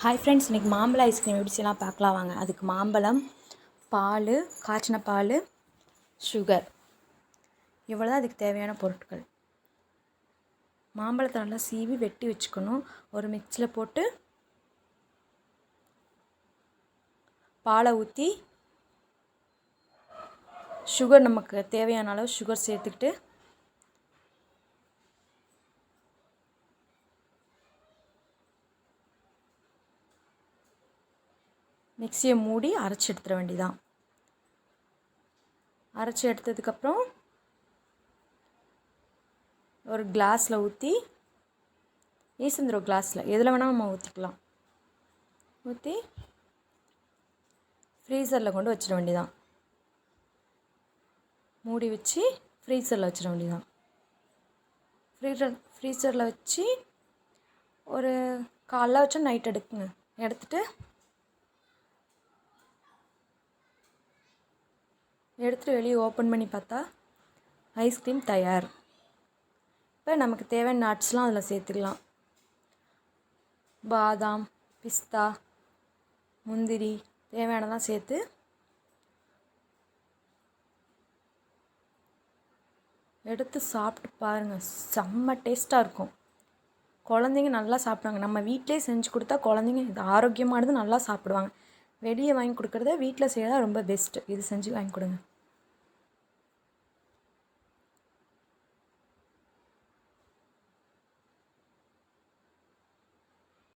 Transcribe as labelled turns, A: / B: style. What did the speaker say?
A: Hi friends இன்றைக்கி மாம்பழ ice cream எப்படி பார்க்கலாம் வாங்க. அதுக்கு மாம்பழம் பால் காய்ச்சின பால் சுகர் இவ்வளோ தான் அதுக்கு தேவையான பொருட்கள். மாம்பழத்தை நல்லா சீவி வெட்டி வச்சுக்கணும். ஒரு மிக்ஸியில் போட்டு பாலை ஊற்றி சுகர் நமக்கு தேவையான அளவு சுகர் சேர்த்துக்கிட்டு மிக்சியை மூடி அரைச்சி எடுத்துட வேண்டிதான் அரைச்சி எடுத்ததுக்கப்புறம் ஒரு கிளாஸில் ஊற்றி ஈசந்திரம் கிளாஸில் எதில் வேணால் நம்ம ஊற்றிக்கலாம் ஊற்றி ஃப்ரீசரில் கொண்டு வச்சிட வேண்டியதான் மூடி வச்சு ஃப்ரீசரில் வச்சிட வேண்டியதான் ஃப்ரீசர் ஃப்ரீசரில் வச்சு ஒரு காலைல வச்சா நைட் எடுக்குங்க. எடுத்துகிட்டு எடுத்துகிட்டு வெளியே ஓப்பன் பண்ணி பார்த்தா ஐஸ்கிரீம் தயார். இப்போ நமக்கு தேவையான நட்ஸ்லாம் அதில் சேர்த்துக்கலாம். பாதாம் பிஸ்தா முந்திரி தேவையானதெல்லாம் சேர்த்து எடுத்து சாப்பிட்டு பாருங்கள் செம்ம டேஸ்ட்டாக இருக்கும். குழந்தைங்க நல்லா சாப்பிடுவாங்க. நம்ம வீட்டிலே செஞ்சு கொடுத்தா குழந்தைங்க இது ஆரோக்கியமானது நல்லா சாப்பிடுவாங்க. வெளியே வாங்கி கொடுக்குறத வீட்டில் செய்கிறதா ரொம்ப பெஸ்ட்டு இது செஞ்சு வாங்கி கொடுங்க.